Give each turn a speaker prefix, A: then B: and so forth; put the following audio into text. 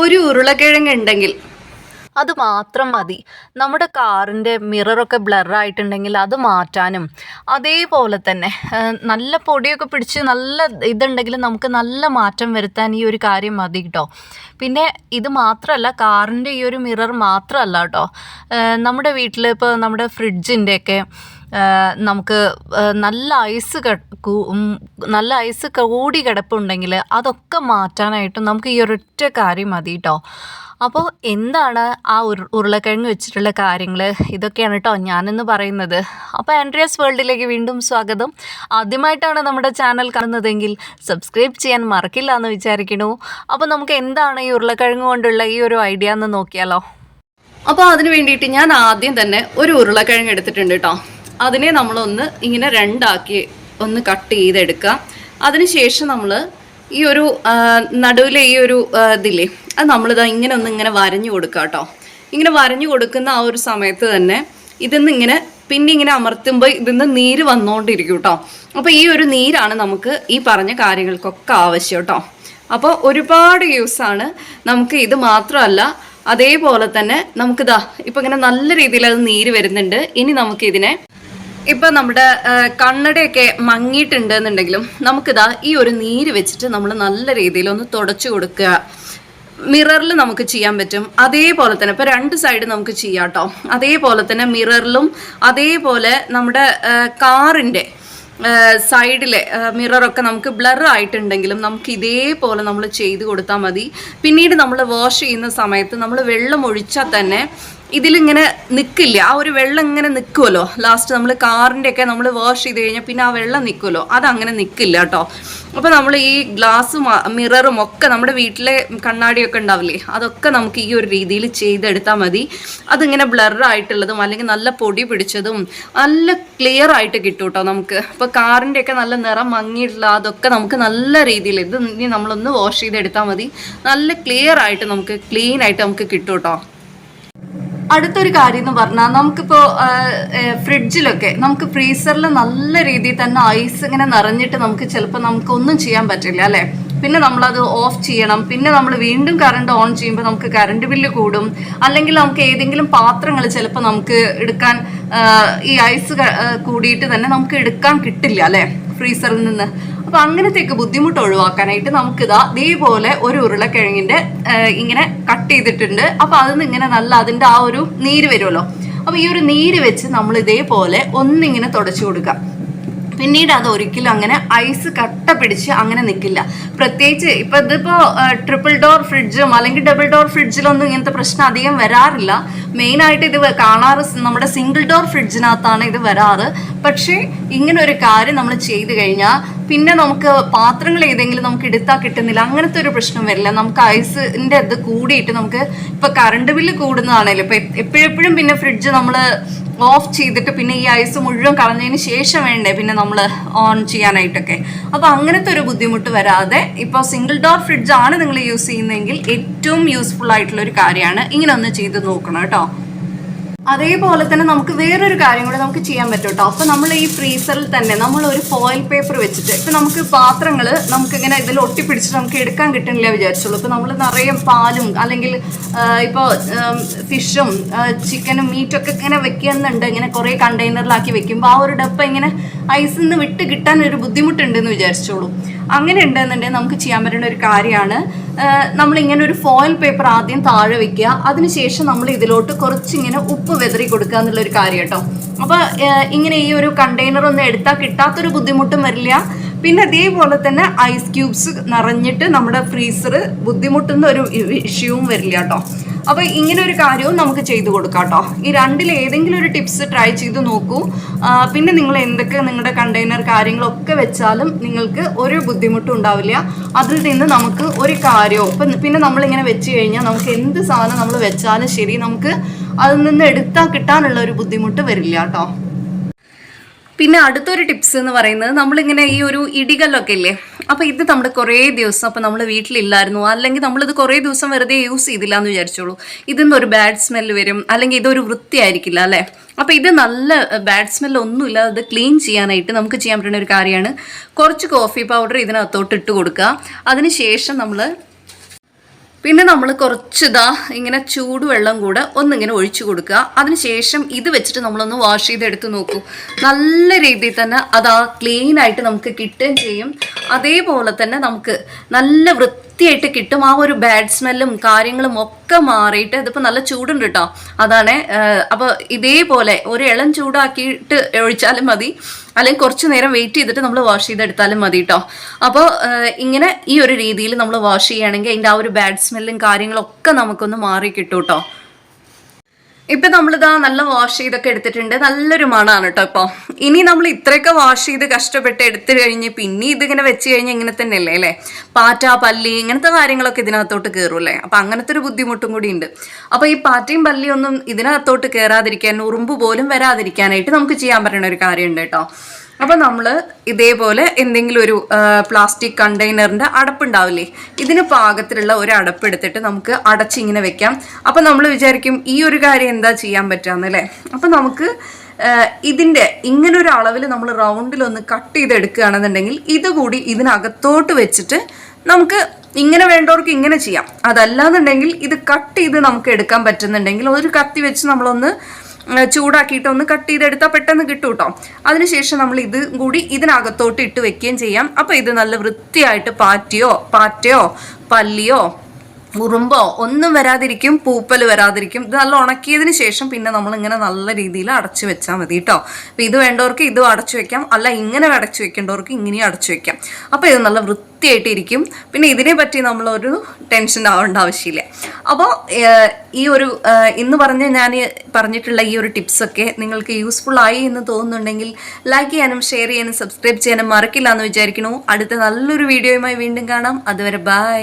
A: ഒരു ഉരുളക്കിഴങ്ങ് ഉണ്ടെങ്കിൽ
B: അത് മാത്രം മതി. നമ്മുടെ കാറിന്റെ മിററൊക്കെ ബ്ലറായിട്ടുണ്ടെങ്കിൽ അത് മാറ്റാനും. അതേപോലെ തന്നെ നല്ല പൊടിയൊക്കെ പിടിച്ച് നല്ല ഇതുണ്ടെങ്കിൽ നമുക്ക് നല്ല മാറ്റം വരുത്താൻ ഈ ഒരു കാര്യം മതി കേട്ടോ പിന്നെ ഇത് മാത്രമല്ല കാറിന്റെ ഈ ഒരു മിറർ മാത്രമല്ല കേട്ടോ നമ്മുടെ വീട്ടിൽ ഇപ്പോൾ നമ്മുടെ ഫ്രിഡ്ജിന്റെയൊക്കെ നമുക്ക് നല്ല ഐസ് നല്ല ഐസ് കൂടി കിടപ്പുണ്ടെങ്കിൽ അതൊക്കെ മാറ്റാനായിട്ട് നമുക്ക് ഈ ഒരൊറ്റ കാര്യം മതി കേട്ടോ അപ്പോൾ എന്താണ് ആ ഉരു ഉരുളക്കിഴങ്ങ് വെച്ചിട്ടുള്ള കാര്യങ്ങൾ ഇതൊക്കെയാണ് കേട്ടോ ഞാനെന്ന് പറയുന്നത്. അപ്പോൾ ആൻഡ്രിയസ് വേൾഡിലേക്ക് വീണ്ടും സ്വാഗതം. ആദ്യമായിട്ടാണ് നമ്മുടെ ചാനൽ കാണുന്നതെങ്കിൽ സബ്സ്ക്രൈബ് ചെയ്യാൻ മറക്കില്ല എന്ന് വിചാരിക്കണു അപ്പോൾ നമുക്ക് എന്താണ് ഈ ഉരുളക്കിഴങ്ങ് കൊണ്ടുള്ള ഈ ഒരു ഐഡിയ എന്ന് നോക്കിയാലോ.
A: അപ്പോൾ അതിന് വേണ്ടിയിട്ട് ഞാൻ ആദ്യം തന്നെ ഒരു ഉരുളക്കിഴങ്ങ് എടുത്തിട്ടുണ്ട് കേട്ടോ അതിനെ നമ്മളൊന്ന് ഇങ്ങനെ രണ്ടാക്കി ഒന്ന് കട്ട് ചെയ്തെടുക്കുക. അതിനുശേഷം നമ്മൾ ഈ ഒരു നടുവിലെ ഈ ഒരു ഇതില്ലേ അത് നമ്മളിതാ ഇങ്ങനെ ഒന്ന് ഇങ്ങനെ വരഞ്ഞു കൊടുക്കുക കേട്ടോ. ഇങ്ങനെ വരഞ്ഞു കൊടുക്കുന്ന ആ ഒരു സമയത്ത് തന്നെ ഇതിന്ന് ഇങ്ങനെ പിന്നെ ഇങ്ങനെ അമർത്തുമ്പോൾ ഇതിന്ന് നീര് വന്നുകൊണ്ടിരിക്കും കേട്ടോ. അപ്പോൾ ഈ ഒരു നീരാണ് നമുക്ക് ഈ പറഞ്ഞ കാര്യങ്ങൾക്കൊക്കെ ആവശ്യം കേട്ടോ. അപ്പോൾ ഒരുപാട് യൂസാണ് നമുക്ക് ഇത് മാത്രമല്ല അതേപോലെ തന്നെ നമുക്കിതാ ഇപ്പം ഇങ്ങനെ നല്ല രീതിയിൽ അത് നീര് വരുന്നുണ്ട്. ഇനി നമുക്കിതിനെ ഇപ്പം നമ്മുടെ കണ്ണടയൊക്കെ മങ്ങിയിട്ടുണ്ട് എന്നുണ്ടെങ്കിലും നമുക്കിതാ ഈ ഒരു നീര് വെച്ചിട്ട് നമ്മൾ നല്ല രീതിയിൽ ഒന്ന് തുടച്ചു കൊടുക്കുക. മിററിൽ നമുക്ക് ചെയ്യാൻ പറ്റും. അതേപോലെ തന്നെ ഇപ്പോൾ രണ്ട് സൈഡ് നമുക്ക് ചെയ്യാം കേട്ടോ അതേപോലെ തന്നെ മിററിലും അതേപോലെ നമ്മുടെ കാറിന്റെ സൈഡിലെ മിററൊക്കെ നമുക്ക് ബ്ലർ ആയിട്ടുണ്ടെങ്കിലും നമുക്ക് ഇതേപോലെ നമ്മൾ ചെയ്ത് കൊടുത്താൽ മതി. പിന്നീട് നമ്മൾ വാഷ് ചെയ്യുന്ന സമയത്ത് നമ്മൾ വെള്ളം ഒഴിച്ചാൽ തന്നെ ഇതിലിങ്ങനെ നിൽക്കില്ല ആ ഒരു വെള്ളം ഇങ്ങനെ നിൽക്കുമല്ലോ ലാസ്റ്റ് നമ്മൾ കാറിന്റെ ഒക്കെ നമ്മൾ വാഷ് ചെയ്ത് കഴിഞ്ഞാൽ പിന്നെ ആ വെള്ളം നിൽക്കുമല്ലോ അതങ്ങനെ നിൽക്കില്ല കേട്ടോ അപ്പോൾ നമ്മൾ ഈ ഗ്ലാസ്സും മിററും ഒക്കെ നമ്മുടെ വീട്ടിലെ കണ്ണാടിയൊക്കെ ഉണ്ടാവില്ലേ? അതൊക്കെ നമുക്ക് ഈ ഒരു രീതിയിൽ ചെയ്തെടുത്താൽ മതി. അതിങ്ങനെ ബ്ലറായിട്ടുള്ളതും അല്ലെങ്കിൽ നല്ല പൊടി പിടിച്ചതും നല്ല ക്ലിയർ ആയിട്ട് കിട്ടും കേട്ടോ നമുക്ക്. ഇപ്പോൾ കാറിന്റെയൊക്കെ നല്ല നിറം മങ്ങിയിട്ടുള്ള അതൊക്കെ നമുക്ക് നല്ല രീതിയിൽ ഇത് ഇനി നമ്മളൊന്ന് വാഷ് ചെയ്തെടുത്താൽ മതി. നല്ല ക്ലിയർ ആയിട്ട് നമുക്ക് ക്ലീൻ ആയിട്ട് നമുക്ക് കിട്ടും കേട്ടോ അടുത്തൊരു കാര്യം എന്ന് പറഞ്ഞാൽ നമുക്കിപ്പോൾ ഫ്രിഡ്ജിലൊക്കെ നമുക്ക് ഫ്രീസറിൽ നല്ല രീതിയിൽ തന്നെ ഐസ് ഇങ്ങനെ നിറഞ്ഞിട്ട് നമുക്ക് ചിലപ്പോൾ നമുക്കൊന്നും ചെയ്യാൻ പറ്റില്ല അല്ലേ? പിന്നെ നമ്മളത് ഓഫ് ചെയ്യണം. പിന്നെ നമ്മൾ വീണ്ടും കറണ്ട് ഓൺ ചെയ്യുമ്പോൾ നമുക്ക് കറണ്ട് ബില്ല് കൂടും. അല്ലെങ്കിൽ നമുക്ക് ഏതെങ്കിലും പാത്രങ്ങൾ ചിലപ്പോൾ നമുക്ക് എടുക്കാൻ ഈ ഐസ് കൂടിയിട്ട് തന്നെ നമുക്ക് എടുക്കാൻ കിട്ടില്ല അല്ലേ? ഫ്രീസറിൽ നിന്ന്. അപ്പൊ അങ്ങനത്തെയൊക്കെ ബുദ്ധിമുട്ട് ഒഴിവാക്കാനായിട്ട് നമുക്കിതാ ഇതേപോലെ ഒരു ഉരുളക്കിഴങ്ങിന്റെ ഇങ്ങനെ കട്ട് ചെയ്തിട്ടുണ്ട്. അപ്പൊ അതിന് ഇങ്ങനെ നല്ല അതിന്റെ ആ ഒരു നീര് വരുമല്ലോ. അപ്പൊ ഈ ഒരു നീര് വെച്ച് നമ്മൾ ഇതേപോലെ ഒന്നിങ്ങനെ തുടച്ചു കൊടുക്കുക. പിന്നീട് അത് ഒരിക്കലും അങ്ങനെ ഐസ് കട്ട പിടിച്ച് അങ്ങനെ നിൽക്കില്ല പ്രത്യേകിച്ച് ഇപ്പൊ ഇതിപ്പോ ട്രിപ്പിൾ ഡോർ ഫ്രിഡ്ജും അല്ലെങ്കിൽ ഡബിൾ ഡോർ ഫ്രിഡ്ജിലൊന്നും ഇങ്ങനത്തെ പ്രശ്നം അധികം വരാറില്ല. മെയിൻ ആയിട്ട് ഇത് കാണാറ് നമ്മുടെ സിംഗിൾ ഡോർ ഫ്രിഡ്ജിനകത്താണ് ഇത് വരാറ്. പക്ഷേ ഇങ്ങനെ ഒരു കാര്യം നമ്മൾ ചെയ്തു കഴിഞ്ഞാൽ പിന്നെ നമുക്ക് പാത്രങ്ങൾ ഏതെങ്കിലും നമുക്ക് എടുത്താൽ കിട്ടുന്നില്ല. അങ്ങനത്തെ ഒരു പ്രശ്നം വരില്ല. നമുക്ക് ഐസിന്റെ ഇത് കൂടിയിട്ട് നമുക്ക് ഇപ്പൊ കറണ്ട് ബില്ല് കൂടുന്നതാണല്ലോ ഇപ്പൊ എപ്പോഴെപ്പോഴും പിന്നെ ഫ്രിഡ്ജ് നമ്മൾ ഓഫ് ചെയ്തിട്ട് പിന്നെ ഈ ഐസ് മുഴുവൻ കളഞ്ഞതിന് ശേഷം വേണ്ടേ പിന്നെ നമ്മൾ ഓൺ ചെയ്യാനായിട്ടൊക്കെ. അപ്പോൾ അങ്ങനത്തെ ഒരു ബുദ്ധിമുട്ട് വരാതെ ഇപ്പോൾ സിംഗിൾ ഡോർ ഫ്രിഡ്ജ് ആണ് നിങ്ങൾ യൂസ് ചെയ്യുന്നതെങ്കിൽ ഏറ്റവും യൂസ്ഫുൾ ആയിട്ടുള്ള ഒരു കാര്യമാണ് ഇങ്ങനെ ഒന്ന് ചെയ്ത് നോക്കണം കേട്ടോ. അതേപോലെ തന്നെ നമുക്ക് വേറൊരു കാര്യം കൂടെ നമുക്ക് ചെയ്യാൻ പറ്റും കേട്ടോ അപ്പൊ നമ്മൾ ഈ ഫ്രീസറിൽ തന്നെ നമ്മൾ ഒരു ഫോയിൽ പേപ്പർ വെച്ചിട്ട് ഇപ്പൊ നമുക്ക് പാത്രങ്ങൾ നമുക്കിങ്ങനെ ഇതിൽ ഒട്ടിപ്പിടിച്ചിട്ട് നമുക്ക് എടുക്കാൻ കിട്ടുന്നില്ല വിചാരിച്ചുള്ളൂ. ഇപ്പൊ നമ്മൾ നിറയെ പാലും അല്ലെങ്കിൽ ഇപ്പോൾ ഫിഷും ചിക്കനും മീറ്റും ഒക്കെ ഇങ്ങനെ വെക്കുന്നുണ്ട്. ഇങ്ങനെ കുറേ കണ്ടെയ്നറിലാക്കി വെക്കുമ്പോൾ ആ ഒരു ഡപ്പ ഇങ്ങനെ ഐസിൽ നിന്ന് വിട്ട് കിട്ടാൻ ഒരു ബുദ്ധിമുട്ടുണ്ടെന്ന് വിചാരിച്ചോളൂ. അങ്ങനെ ഉണ്ടെന്നുണ്ടെങ്കിൽ നമുക്ക് ചെയ്യാൻ പറ്റുന്ന ഒരു കാര്യമാണ് നമ്മൾ ഇങ്ങനെ ഒരു ഫോയിൽ പേപ്പർ ആദ്യം താഴെ വെക്കുക. അതിനുശേഷം നമ്മൾ ഇതിലോട്ട് കുറച്ചിങ്ങനെ ഉപ്പ് വെതറി കൊടുക്കുക എന്നുള്ളൊരു കാര്യം കേട്ടോ. അപ്പോൾ ഇങ്ങനെ ഈ ഒരു കണ്ടെയ്നർ ഒന്നും എടുത്താൽ കിട്ടാത്തൊരു ബുദ്ധിമുട്ടും വരില്ല. പിന്നെ അതേപോലെ തന്നെ ഐസ് ക്യൂബ്സ് നിറഞ്ഞിട്ട് നമ്മുടെ ഫ്രീസർ ബുദ്ധിമുട്ടുന്ന ഒരു ഇഷ്യൂവും വരില്ല കേട്ടോ. അപ്പോൾ ഇങ്ങനെ ഒരു കാര്യവും നമുക്ക് ചെയ്തു കൊടുക്കാം കേട്ടോ ഈ രണ്ടിൽ ഏതെങ്കിലും ഒരു ടിപ്സ് ട്രൈ ചെയ്ത് നോക്കൂ. പിന്നെ നിങ്ങൾ എന്തൊക്കെ നിങ്ങളുടെ കണ്ടെയ്നർ കാര്യങ്ങളൊക്കെ വെച്ചാലും നിങ്ങൾക്ക് ഒരു ബുദ്ധിമുട്ടും ഉണ്ടാവില്ല. അതിൽ നിന്ന് നമുക്ക് ഒരു കാര്യവും ഇപ്പം പിന്നെ നമ്മളിങ്ങനെ വെച്ച് കഴിഞ്ഞാൽ നമുക്ക് എന്ത് സാധനം നമ്മൾ വെച്ചാലും ശരി നമുക്ക് അതിൽ നിന്ന് എടുത്താൽ കിട്ടാനുള്ള ഒരു ബുദ്ധിമുട്ട് വരില്ല കേട്ടോ. പിന്നെ അടുത്തൊരു ടിപ്സ് എന്ന് പറയുന്നത് നമ്മളിങ്ങനെ ഈ ഒരു ഇടികല്ലൊക്കെ ഇല്ലേ അപ്പോൾ ഇത് നമ്മുടെ കുറേ ദിവസം അപ്പോൾ നമ്മൾ വീട്ടിലില്ലായിരുന്നു. അല്ലെങ്കിൽ നമ്മളിത് കുറേ ദിവസം വെറുതെ യൂസ് ചെയ്തില്ല എന്ന് വിചാരിച്ചോളൂ. ഇതിന്ന് ഒരു ബാഡ് സ്മെല്ല് വരും. അല്ലെങ്കിൽ ഇതൊരു വൃത്തിയായിരിക്കില്ല അല്ലേ? അപ്പോൾ ഇത് നല്ല ബാഡ് സ്മെല്ല് ഒന്നുമില്ല അത് ക്ലീൻ ചെയ്യാനായിട്ട് നമുക്ക് ചെയ്യാൻ പറ്റുന്ന ഒരു കാര്യമാണ്. കുറച്ച് കോഫി പൗഡർ ഇതിനകത്തോട്ട് ഇട്ട് കൊടുക്കുക. അതിനുശേഷം നമ്മൾ പിന്നെ നമ്മൾ കുറച്ചിതാ ഇങ്ങനെ ചൂടുവെള്ളം കൂടെ ഒന്നിങ്ങനെ ഒഴിച്ചു കൊടുക്കുക. അതിനുശേഷം ഇത് വെച്ചിട്ട് നമ്മളൊന്ന് വാഷ് ചെയ്തെടുത്ത് നോക്കൂ. നല്ല രീതിയിൽ തന്നെ അതാ ക്ലീൻ ആയിട്ട് നമുക്ക് കിട്ടുകയും ചെയ്യും. അതേപോലെ തന്നെ നമുക്ക് നല്ല വൃത്തിയായിട്ട് കിട്ടും. ആ ഒരു ബാഡ് സ്മെല്ലും കാര്യങ്ങളും ഒക്കെ മാറിയിട്ട് ഇതിപ്പോൾ നല്ല ചൂടുണ്ട് കേട്ടോ അതാണ് അപ്പോൾ ഇതേപോലെ ഒരു ഇളം ചൂടാക്കിയിട്ട് ഒഴിച്ചാലും മതി. അല്ലെങ്കിൽ കുറച്ച് നേരം വെയിറ്റ് ചെയ്തിട്ട് നമ്മൾ വാഷ് ചെയ്തെടുത്താലും മതി കേട്ടോ അപ്പോൾ ഇങ്ങനെ ഈ ഒരു രീതിയിൽ നമ്മൾ വാഷ് ചെയ്യുകയാണെങ്കിൽ അതിന്റെ ആ ഒരു ബാഡ് സ്മെല്ലും കാര്യങ്ങളൊക്കെ നമുക്കൊന്ന് മാറി കിട്ടും കേട്ടോ ഇപ്പൊ നമ്മളിതാ നല്ല വാഷ് ചെയ്തൊക്കെ എടുത്തിട്ടുണ്ട്. നല്ലൊരു മണാണ് കേട്ടോ ഇപ്പൊ. ഇനി നമ്മൾ ഇത്രയൊക്കെ വാഷ് ചെയ്ത് കഷ്ടപ്പെട്ട് എടുത്തു കഴിഞ്ഞ് പിന്നെ ഇതിങ്ങനെ വെച്ച് കഴിഞ്ഞാൽ ഇങ്ങനെ തന്നെയല്ലേ അല്ലേ? പാറ്റ പല്ലി ഇങ്ങനത്തെ കാര്യങ്ങളൊക്കെ ഇതിനകത്തോട്ട് കയറൂല്ലേ അപ്പൊ അങ്ങനത്തെ ഒരു ബുദ്ധിമുട്ടും കൂടി ഉണ്ട്. അപ്പൊ ഈ പാറ്റയും പല്ലിയൊന്നും ഇതിനകത്തോട്ട് കയറാതിരിക്കാൻ ഉറുമ്പ് പോലും വരാതിരിക്കാനായിട്ട് നമുക്ക് ചെയ്യാൻ പറ്റുന്ന ഒരു കാര്യമുണ്ട് കേട്ടോ അപ്പോൾ നമ്മൾ ഇതേപോലെ എന്തെങ്കിലും ഒരു പ്ലാസ്റ്റിക് കണ്ടെയ്നറിന്റെ അടപ്പുണ്ടാവില്ലേ? ഇതിന് പാകത്തിലുള്ള ഒരു അടപ്പ് എടുത്തിട്ട് നമുക്ക് അടച്ചിങ്ങനെ വെക്കാം. അപ്പോൾ നമ്മൾ വിചാരിക്കും ഈ ഒരു കാര്യം എന്താ ചെയ്യാൻ പറ്റാന്നല്ലേ അപ്പോൾ നമുക്ക് ഇതിന്റെ ഇങ്ങനെ ഒരു അളവിൽ നമ്മൾ റൗണ്ടിലൊന്ന് കട്ട് ചെയ്ത് ചെയ്തെടുക്കുകയാണെന്നുണ്ടെങ്കിൽ ഇതുകൂടി ഇതിനകത്തോട്ട് വെച്ചിട്ട് നമുക്ക് ഇങ്ങനെ വേണ്ടവർക്ക് ഇങ്ങനെ ചെയ്യാം. അതല്ലാന്നുണ്ടെങ്കിൽ ഇത് കട്ട് ചെയ്ത് നമുക്ക് എടുക്കാൻ പറ്റുന്നുണ്ടെങ്കിൽ ഒരു കത്തി വെച്ച് നമ്മളൊന്ന് ചൂടാക്കിയിട്ട് ഒന്ന് കട്ട് ചെയ്തെടുത്താൽ പെട്ടെന്ന് കിട്ടും കേട്ടോ അതിനുശേഷം നമ്മൾ ഇത് കൂടി ഇതിനകത്തോട്ട് ഇട്ട് വെക്കുകയും ചെയ്യാം. അപ്പോൾ ഇത് നല്ല വൃത്തിയായിട്ട് പാറ്റിയോ പാറ്റയോ പല്ലിയോ ഉറുമ്പോ ഒന്നും വരാതിരിക്കും പൂപ്പൽ വരാതിരിക്കും. ഇത് നല്ല ഉണക്കിയതിന് ശേഷം പിന്നെ നമ്മൾ ഇങ്ങനെ നല്ല രീതിയിൽ അടച്ചു വെച്ചാൽ മതി കേട്ടോ അപ്പോൾ ഇത് വേണ്ടവർക്ക് ഇതും അടച്ചു വെക്കാം. അല്ല ഇങ്ങനെ അടച്ചു വെക്കേണ്ടവർക്ക് ഇങ്ങനെയും അടച്ചു വെക്കാം. അപ്പോൾ ഇത് നല്ല വൃത്തിയായിട്ട് ഇരിക്കും പിന്നെ ഇതിനെ പറ്റി നമ്മളൊരു ടെൻഷൻ ആവേണ്ട ആവശ്യമില്ല. അപ്പോൾ ഈ ഒരു ഇന്ന് പറഞ്ഞ ഞാൻ പറഞ്ഞിട്ടുള്ള ഈ ഒരു ടിപ്സൊക്കെ നിങ്ങൾക്ക് യൂസ്ഫുൾ ആയി എന്ന് തോന്നുന്നുണ്ടെങ്കിൽ ലൈക്ക് ചെയ്യാനും ഷെയർ ചെയ്യാനും സബ്സ്ക്രൈബ് ചെയ്യാനും മറക്കില്ല എന്ന് വിചാരിക്കണു അടുത്ത നല്ലൊരു വീഡിയോയുമായി വീണ്ടും കാണാം. അതുവരെ ബൈ.